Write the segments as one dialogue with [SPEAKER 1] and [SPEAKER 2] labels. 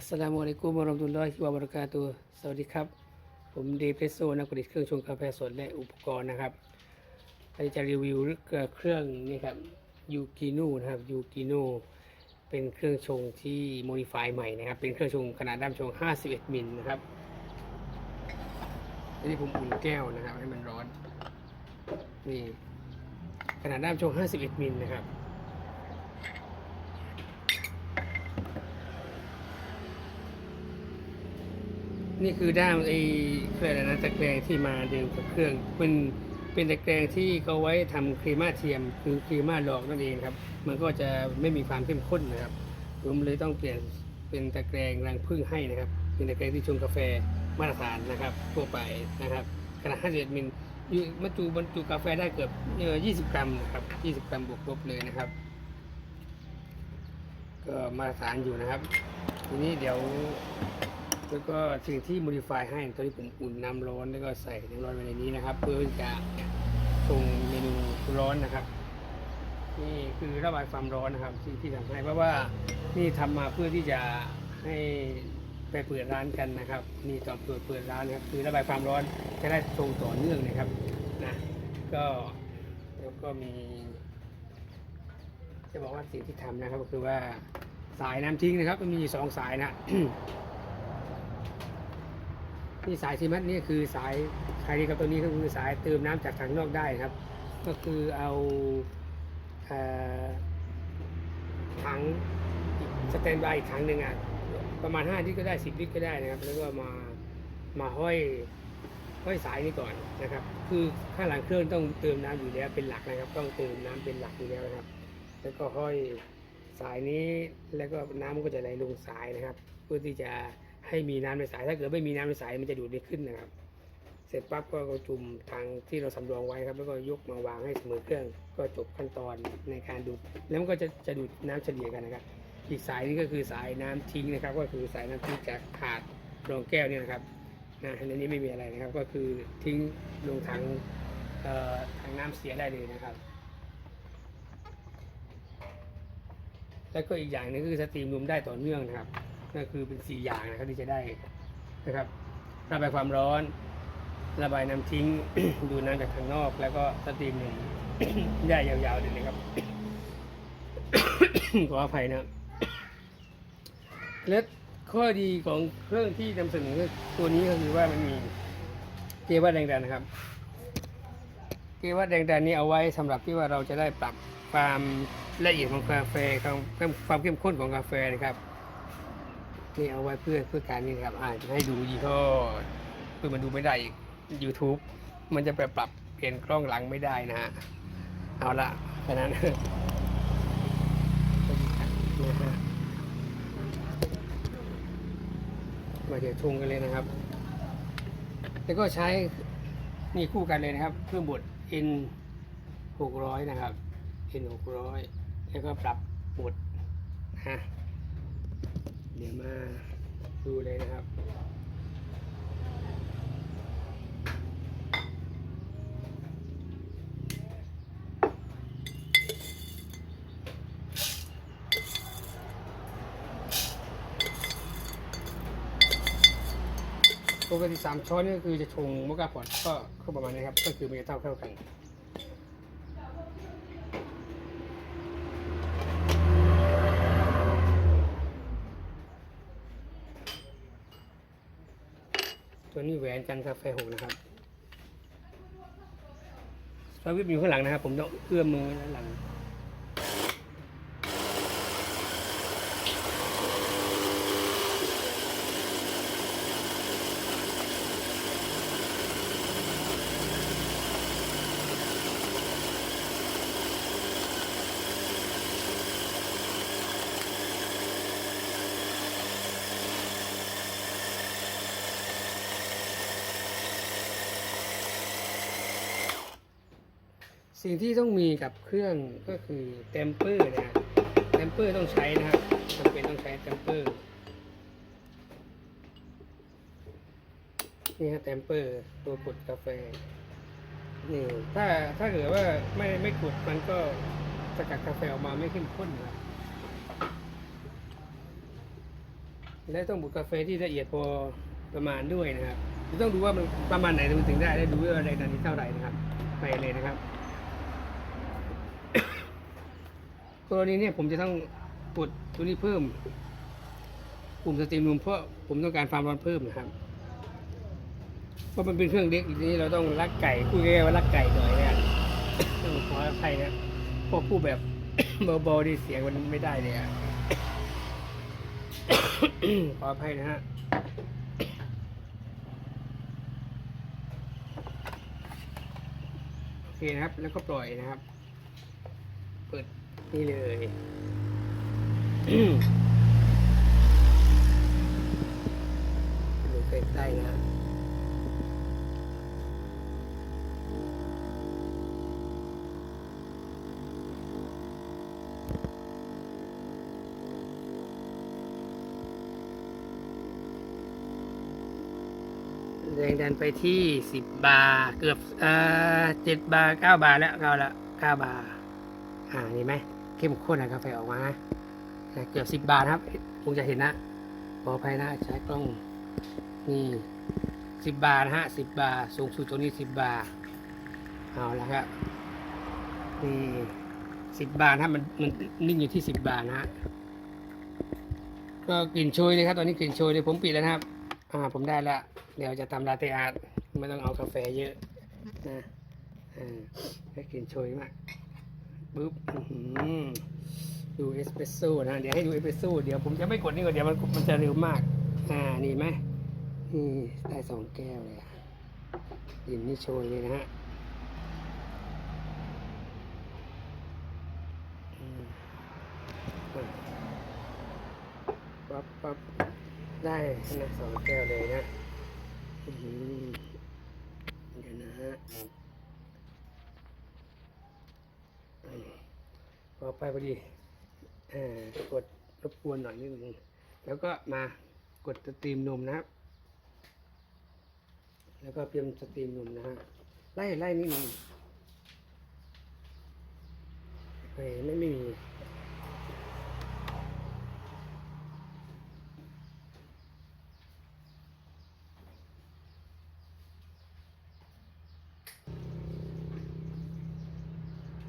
[SPEAKER 1] อัสสลามุอะลัยกุมวะราะห์มะตุลลอฮิวะบะเราะกาตุสวัสดีครับ ผมเดฟเพโซนักประดิษฐ์เครื่องชงกาแฟสดและอุปกรณ์นะครับวันนี้จะรีวิวเครื่องนี่ครับยูกินูนะครับยูกินูเป็นเครื่องชงที่โมดิฟายใหม่นะครับ เป็นเครื่องชงขนาดด้ามชง 51 มิลนะครับอันนี้ผมอุ่นแก้วนะครับให้มันร้อนนี่ขนาดด้ามชง 51 มิลนะครับ นี่คือด้ามไอ้เครื่องอะไรนะตะแกรงที่มาเดิมกับเครื่องเป็นเป็นตะแกรงที่เขาไว้ทำครีม่าเทียม คือครีม่าหลอกนั่นเองครับ มันก็จะไม่มีความเข้มข้นนะครับ ผมเลยต้องเปลี่ยนเป็นตะแกรงรังผึ้งให้นะครับ เป็นตะแกรงที่ชงกาแฟมาตรฐานนะครับทั่วไปนะครับขนาด51มิลยู่บรรจุบรรจุกาแฟได้เกือบเอ่อ20 กรัมนะครับ 20 กรัมบวกลบเลยนะครับ ก็มาตรฐานอยู่นะครับ ทีนี้เดี๋ยว แล้วก็สิ่งที่ modify ให้ตอนนี้ผมอุ่นน้ำร้อนแล้วก็ใส่น้ำร้อนไว้ในนี้นะครับ เพื่อที่จะชงเมนูร้อนนะครับ นี่คือระบายความร้อนนะครับ ที่ที่ทำให้เพราะว่านี่ทำมาเพื่อที่จะให้ไปเปิดร้านกันนะครับ นี่ตอนเปิดเปิดร้านนะครับ คือระบายความร้อนจะได้ชงต่อเนื่องนะครับนะก็แล้วก็มี จะบอกว่าสิ่งที่ทำนะครับ ก็คือว่าสายน้ำทิ้งนะครับมันมีสองสายนะ นี่สายซีมัดนี่คือสายใครดีครับตัวนี้ก็คือสายเติมน้ำจากถังนอกได้ครับ ก็คือเอาถังสแตนบายอีกถังหนึ่งอะประมาณ5ลิตรก็ได้ 10ลิตรก็ได้นะครับ แล้วก็มามาห้อยห้อยสายนี้ก่อนนะครับ คือข้างหลังเครื่องต้องเติมน้ำอยู่แล้วเป็นหลักนะครับ ต้องเติมน้ำเป็นหลักอยู่แล้วนะครับ แล้วก็ห้อยสายนี้แล้วก็น้ำมันก็จะไหลลงสายนะครับ เพื่อที่จะ ให้มีน้ำในสาย ถ้าเกิดไม่มีน้ำในสายมันจะดูดไม่ขึ้นนะครับ เสร็จปั๊บก็จุ่มทางที่เราสำรองไว้ครับ แล้วก็ยกมาวางให้เสมอเครื่อง ก็จบขั้นตอนในการดูด แล้วมันก็จะจะดูดน้ำเฉลี่ยกันนะครับ อีกสายนี้ก็คือสายน้ำทิ้งนะครับ ก็คือสายน้ำทิ้งจากถาดรองแก้วเนี่ยนะครับนะในนี้ไม่มีอะไรนะครับ ก็คือทิ้งลงถังเอ่อถังน้ำเสียได้เลยนะครับแล้วก็อีกอย่างนึงคือสตรีมรวมได้ต่อเนื่องนะครับ ก็คือเป็นสี่อย่างนะครับที่จะได้นะครับระบายความร้อน ระบายน้ำทิ้ง ดูดน้ำจากข้างนอก แล้วก็สตรีมหนึ่งได้ยาวๆเลยนะครับ ขออภัยนะและข้อดีของเครื่องที่นำเสนอตัวนี้ก็คือว่ามันมีเกว่าแรงดันนะครับ เกว่าแรงดันนี้เอาไว้สำหรับที่ว่าเราจะได้ปรับความละเอียดของกาแฟความความเข้มข้นของกาแฟนะครับ นี่เอาไว้เพื่อเพื่อการนี้นะครับอ่าจะให้ดูยี่ห้อเพื่อมันดูไม่ได้อีก YouTube มันจะไปปรับเปลี่ยนกล้องหลังไม่ได้นะฮะเอาละแค่นั้นมาเดี๋ยวชงกันเลยนะครับ แล้วก็ใช้นี่คู่กันเลยนะครับ เครื่องบด N 600 นะครับ N 600 แล้วก็ปรับบดนะฮะ เดี๋ยวมาดูเลยนะครับ ปกติสามช้อนนี่ก็คือจะชงมะกาพอดก็ก็ประมาณนี้ครับ ก็คือมันจะเท่าเท่ากันัวนี้แหวนกันกาแฟหกนะครับสวิปอยู่ข้างหลังนะครับ ผมต้องเอื้อมมือข้านหลัง สิ่งที่ต้องมีกับเครื่องก็คือเต็มเปอร์นะฮะเต็มเปอร์ต้องใช้นะครับจำเป็นต้องใช้เต็มเปอร์นี่ฮะเต็มเปอร์ตัวกดกาแฟนี่ถ้าถ้าเกิดว่าไม่ไม่กดมันก็สกัดกาแฟออกมาไม่เข้มข้นนะครับและต้องบดกาแฟที่ละเอียดพอประมาณด้วยนะครับต้องดูว่ามันประมาณไหนมันถึงได้และดูว่าแรงดันที่เท่าไหร่นะครับ ไปเลยนะครับ กรณีเนี้ผมจะต้องกดตัวนี้เพิ่มปุ่มสตรีมรูมเพราะผมต้องการความร้อนเพิ่มนะครับ เพราะมันเป็นเครื่องเล็กนี้เราต้องลักไก่พูดง่ายๆว่าลักไก่หน่อยนะต้องขออภัยนะพราะพูดแบบเบาๆดีเสียงมันไม่ได้เลยอะขออภัยนะฮะโอเคนะครับแล้วก็ปล่อยนะครับ นี่เลยดูใกล้ๆนะแรงดันไปที่สิบบาร์เกือบเอ่อเจ็ดบาร์เก้าบาร์แล้วเก้าละเก้าบาร์อ่าเห็นไหม เข้มข้นนะกาแฟออกมานะเกือบสิบบาทครับคงจะเห็นนะขออภัยนะใช้กล้องนี่สิบบาทนะฮะสิบบาท สูงสุดตัวนี้สิบบาท เอาละครับนี่สิบบาทครับมันมันนิ่งอยู่ที่สิบบาทนะฮะก็กลิ่นโชยเลยครับ ตอนนี้กลิ่นโชยเลยผมปิดแล้วนะครับ อ่าผมได้แล้วเดี๋ยวจะทำลาเต้อาร์ตไม่ต้องเอากาแฟเยอะนะอ่าให้กลิ่นโชยมาก ปุ๊บดูเอสเปรสโซ่นะ เดี๋ยวให้ดูเอสเปรสโซ่เดี๋ยวผมจะไม่กดนี่ก่อนเดี๋ยวมันมันจะเร็วมาก อ่า นี่ไหมนี่ได้สองแก้วเลยอินนี่โชยเลยนะฮะปั๊บปั๊บได้นะสองแก้วเลยนะเดี๋ยวนะฮะอืมพอ ไปพอดีอ่ากดรบกวนหน่อยนิดนึงแล้วก็มากดสตรีมนมนะครับ แล้วก็เตรียมสตรีมนมนะฮะไล่ไล่นิดนึงไม่ไม่ไม่มี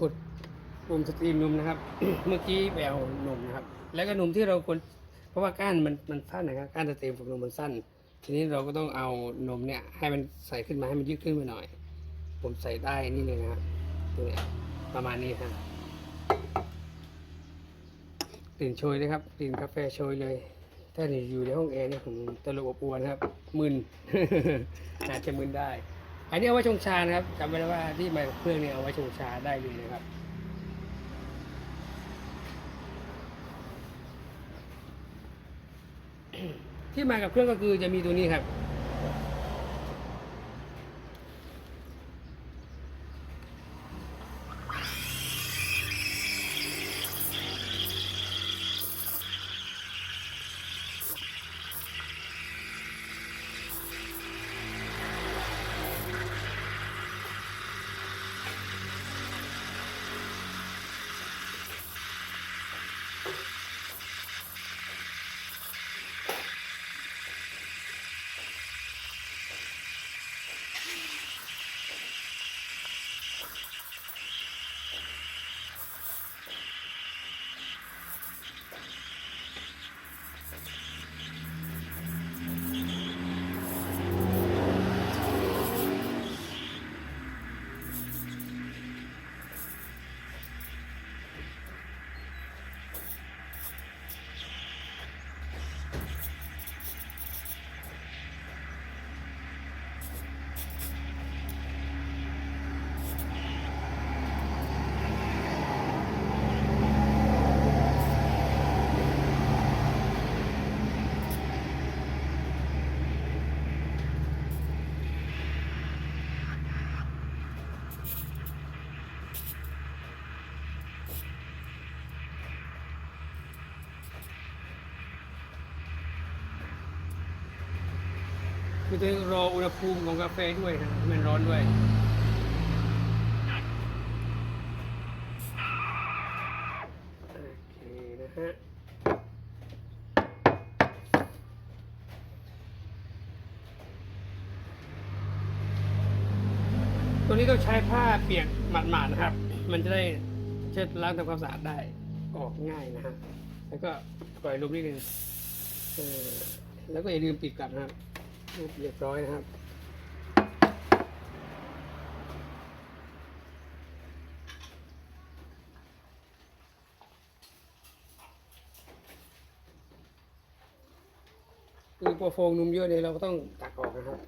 [SPEAKER 1] กด ปุ่มสตรีมนมนะครับ เมื่อกี้แบวนมนะครับ แล้วก็นมที่เราควรเพราะว่าก้านมันมันสั้นนะครับก้านสตรีมของนมมันสั้น ทีนี้เราก็ต้องเอานมเนี่ย ให้มันใส่ขึ้นมาให้มันยืดขึ้นมาหน่อย ผมใส่ได้นี่เลยนะครับตัวนี้ประมาณนี้ครับกลิ่นโชยเลยครับกลิ่นกาแฟโชยเลย ถ้านี่อยู่ในห้องแอร์เนี่ยผมตลบอบอวนครับมึนอาจจะมึนได้ อันนี้เอาไว้ชงชานะครับจำไว้แล้วว่าที่มาเครื่องเนี่ยเอาไว้ชงชาได้เลยนะครับ ที่มากับเครื่องก็คือจะมีตัวนี้ครับ ถึรออุณหภูมิของกาแฟด้วยนะมันร้อนด้วย โอเคนะฮะ ตัวนี้ต้องใช้ผ้าเปียกหมาดๆนะครับ มันจะได้เช็ดล้างทำความสะอาดได้ออกง่ายนะฮะ แล้วก็ปล่อยลมนิดนึงแล้วก็อย่าลืมปิดกลับนะครับ เรียบร้อยนะครับคือพอโฟงนุ่มเยอะเนี่ยเราก็ต้องตักออกนะครับ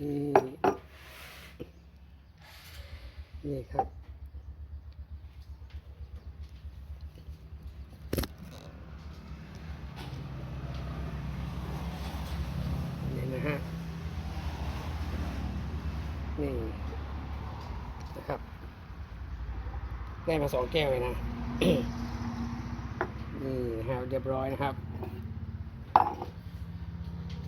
[SPEAKER 1] นี่ นี่ครับ นี่นะฮะ นี่นะครับ ได้มาสองแก้วเลยนะ นี่นะครับเรียบร้อยนะครับ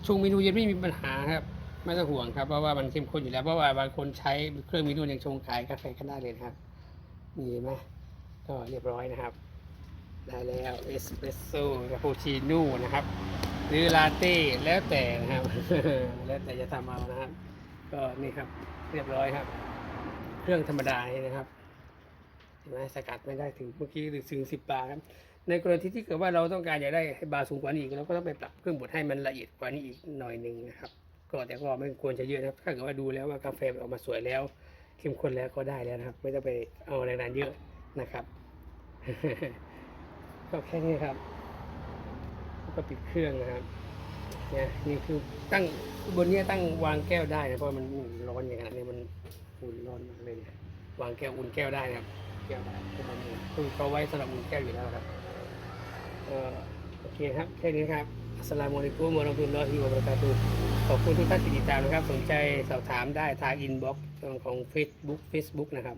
[SPEAKER 1] ชงเมนูเย็นไม่มีปัญหาครับ ไม่ต้องห่วงครับเพราะว่ามันเข้มข้นอยู่แล้วเพราะว่าบางคนใช้เครื่องเมนูยังชงขายกาแฟกันได้เลยนะครับนี่ไหมก็เรียบร้อยนะครับ ได้แล้วเอสเปรสโซ่คาปูชิโน่นะครับ หรือลาเต้แล้วแต่นะครับ แล้วแต่จะทำเอานะครับ ก็นี่ครับเรียบร้อยครับ เครื่องธรรมดานี่นะครับเห็นไหมสกัดไม่ได้ถึงเมื่อกี้ถึงสิบบาทครับในกรณีที่เกิดว่าเราต้องการอยากได้ให้บาร์สูงกว่านี้อีกเราก็ต้องไปปรับเครื่องบดให้มันละเอียดกว่านี้อีกหน่อยหนึ่งนะครับ ก็แต่ก็ไม่ควรจะเยอะนะครับถ้าเกิดว่าดูแล้วว่ากาแฟออกมาสวยแล้วเข้มข้นแล้วก็ได้แล้วนะครับ ไม่ต้องไปเอาแรงดันเยอะนะครับก็แค่นี้ครับแล้วก็ปิดเครื่องนะครับเนี่ยนี่คือตั้งบนนี้ตั้งวางแก้วได้นะเพราะมันร้อนอย่างนั้นเนี่ยมันอุ่นร้อนมากเลยเนี่ยวางแก้วอุ่นแก้วได้นะครับแก้วได้คือมันอุ่นคือเขาไว้สำหรับอุ่นแก้วอยู่แล้วครับเออโอเคครับแค่นี้ครับ อัสลามุอะลัยกุมวะเราะห์มะตุลลอฮิวะบะเราะกาตุฮ์ขอบคุณทุกท่านที่ติดตามนะครับ สนใจสอบถามได้ทางอินบ็อกซ์ของ Facebook Facebook นะครับ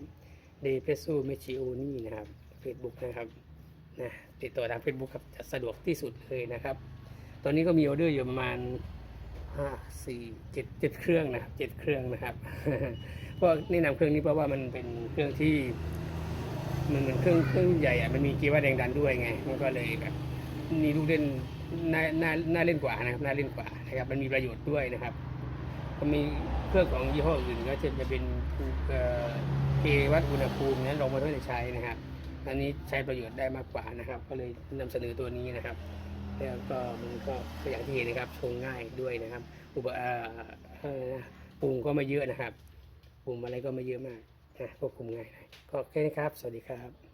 [SPEAKER 1] เดเพโซเมชิโอนี่นะครับ Facebook นะครับนะติดต่อทาง Facebook ครับจะสะดวกที่สุดเลยนะครับ ตอนนี้ก็มีออเดอร์อยู่ประมาณห้าสี่เจ็ดเจ็ดเครื่องนะครับเจ็ดเครื่องนะครับเพราะแนะนำเครื่องนี้เพราะว่ามันเป็นเครื่องที่ มันเหมือนเครื่องเครื่องใหญ่อะมันมีกีว่าแรงดันด้วยไง มันก็เลยแบบมีลูกเล่น น่าน่าน่าเล่นกว่านะครับน่าเล่นกว่านะครับ มันมีประโยชน์ด้วยนะครับก็มีเครื่องของยี่ห้ออื่นก็จะจะเป็นเอ่อเกวัดอุณหภูมินั้นเราไม่ต้องใช้นะครับ อันนี้ใช้ประโยชน์ได้มากกว่านะครับ ก็เลยนำเสนอตัวนี้นะครับ แล้วก็มันก็อย่างที่เห็นนะครับชงง่ายด้วยนะครับอุปปรุงก็ไม่เยอะนะครับปรุงอะไรก็ไม่เยอะมากนะควบคุมง่ายก็แค่นี้ครับ สวัสดีครับ